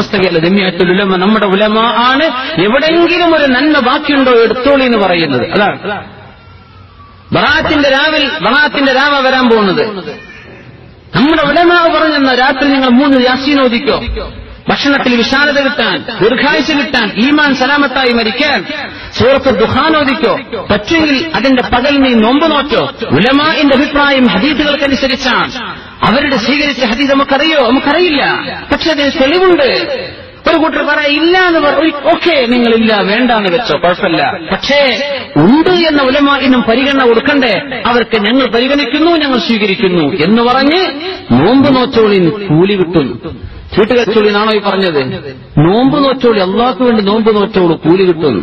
ഉലമ നമ്മുടെ ഉലമ ആണ്. എവിടെയെങ്കിലും ഒരു നന്മ ബാക്കിയുണ്ടോ എടുത്തോളി എന്ന് പറയുന്നത്. അതാണ്. ബറാത്തിന്റെ രാവിൽ ബറാത്തിന്റെ രാവ വരാൻ പോകുന്നത്. നമ്മുടെ ഉലമാവ് പറഞ്ഞെന്ന രാത്രി നിങ്ങൾ മൂന്ന് യാസീൻ ഓദിക്കോ ഭക്ഷണത്തിൽ വിശാലത കിട്ടാൻ ദീർഘായുസ് കിട്ടാൻ ഈമാൻ സലാമത്തായി മരിക്കാൻ സൂറത്ത് ദുഃഖാനോദിക്കോ പറ്റുമെങ്കിൽ അതിന്റെ പകൽ നീ നോമ്പ് നോറ്റോ ഉലമാന്റെ അഭിപ്രായം ഹദീദുകൾക്കനുസരിച്ചാണ് അവരുടെ സ്വീകരിച്ച ഹദീസ് നമുക്കറിയോ? നമുക്കറിയില്ല. പക്ഷെ അതിന് തെളിവുണ്ട്. ഒരു കൂട്ടർ പറയാ ഇല്ല എന്ന് പറയും ഓക്കെ നിങ്ങളില്ല വേണ്ടാന്ന് വെച്ചോ കുഴപ്പമില്ല. പക്ഷേ ഉണ്ട് എന്ന ഉലമ ഇന്നും പരിഗണന കൊടുക്കണ്ടേ? അവർക്ക് ഞങ്ങൾ പരിഗണിക്കുന്നു ഞങ്ങൾ സ്വീകരിക്കുന്നു എന്ന് പറഞ്ഞ് നോമ്പ് നോച്ചോളിന് കൂലി കിട്ടും ചീട്ടുകച്ചോളിനാണോ ഈ പറഞ്ഞത്? നോമ്പ് നോച്ചോളി അള്ളാഹ്ക്ക് വേണ്ടി നോമ്പ് നോച്ചോളൂ കൂലി കിട്ടും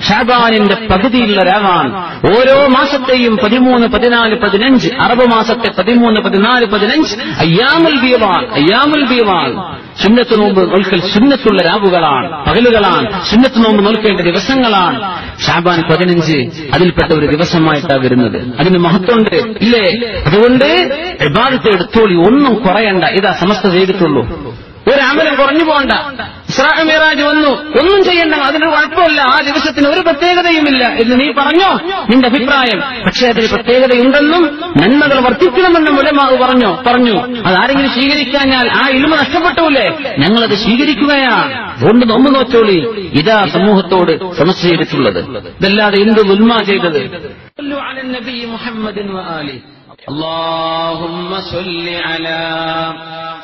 ഷാബാനിന്റെ പകുതിയുള്ള രാവാൻ ഓരോ മാസത്തെയും പതിമൂന്ന് പതിനാല് പതിനഞ്ച് അറബ് മാസത്തെ പതിമൂന്ന് പതിനാല് പതിനഞ്ച് അയ്യാമുൽ ബീവാൻ അയ്യാമുൽ ബീവാൻ സുന്നത്ത് നോമ്പ് നോൽക്കൽ സുന്നത്തുള്ള രാവുകളാണ് പകലുകളാണ്. സുന്നത്ത് നോമ്പ് നോൽക്കേണ്ട ദിവസങ്ങളാണ്. ഷാബാൻ പതിനഞ്ച് അതിൽപ്പെട്ട ഒരു ദിവസമായിട്ടാണ് വരുന്നത്. അതിന് മഹത്വമുണ്ട്. ഇല്ലേ? അതുകൊണ്ട് ഇബാദത്തെ എടുത്തോളി ഒന്നും കുറയണ്ട. ഇതാ സമസ്ത ചെയ്തിട്ടുള്ളൂ. ഒരു അമലം കുറഞ്ഞു പോകണ്ട. ഇസ്രാഹ മിറാജ് വന്നു ഒന്നും ചെയ്യണ്ട അതിന് കുഴപ്പമില്ല ആ ദിവസത്തിന് ഒരു പ്രത്യേകതയുമില്ല എന്ന് നീ പറഞ്ഞോ നിന്റെ അഭിപ്രായം പക്ഷേ അതിന് പ്രത്യേകതയുണ്ടെന്നും നന്മകൾ വർദ്ധിക്കണമെന്നും ഉലമാവ് പറഞ്ഞോ പറഞ്ഞു അതാരെങ്കിലും സ്വീകരിക്കാഞ്ഞാൽ ആ ഇൽമ നഷ്ടപ്പെട്ടുല്ലേ ഞങ്ങളത് സ്വീകരിക്കുകയാണ് കൊണ്ട് നോമ്പ് നോച്ചോളി ഇതാ സമൂഹത്തോട് സമസ്യ ചെയ്തിട്ടുള്ളത് ഇതല്ലാതെ എന്ത് ദുൽമ ചെയ്തത് മുഹമ്മദ് اللهم صل على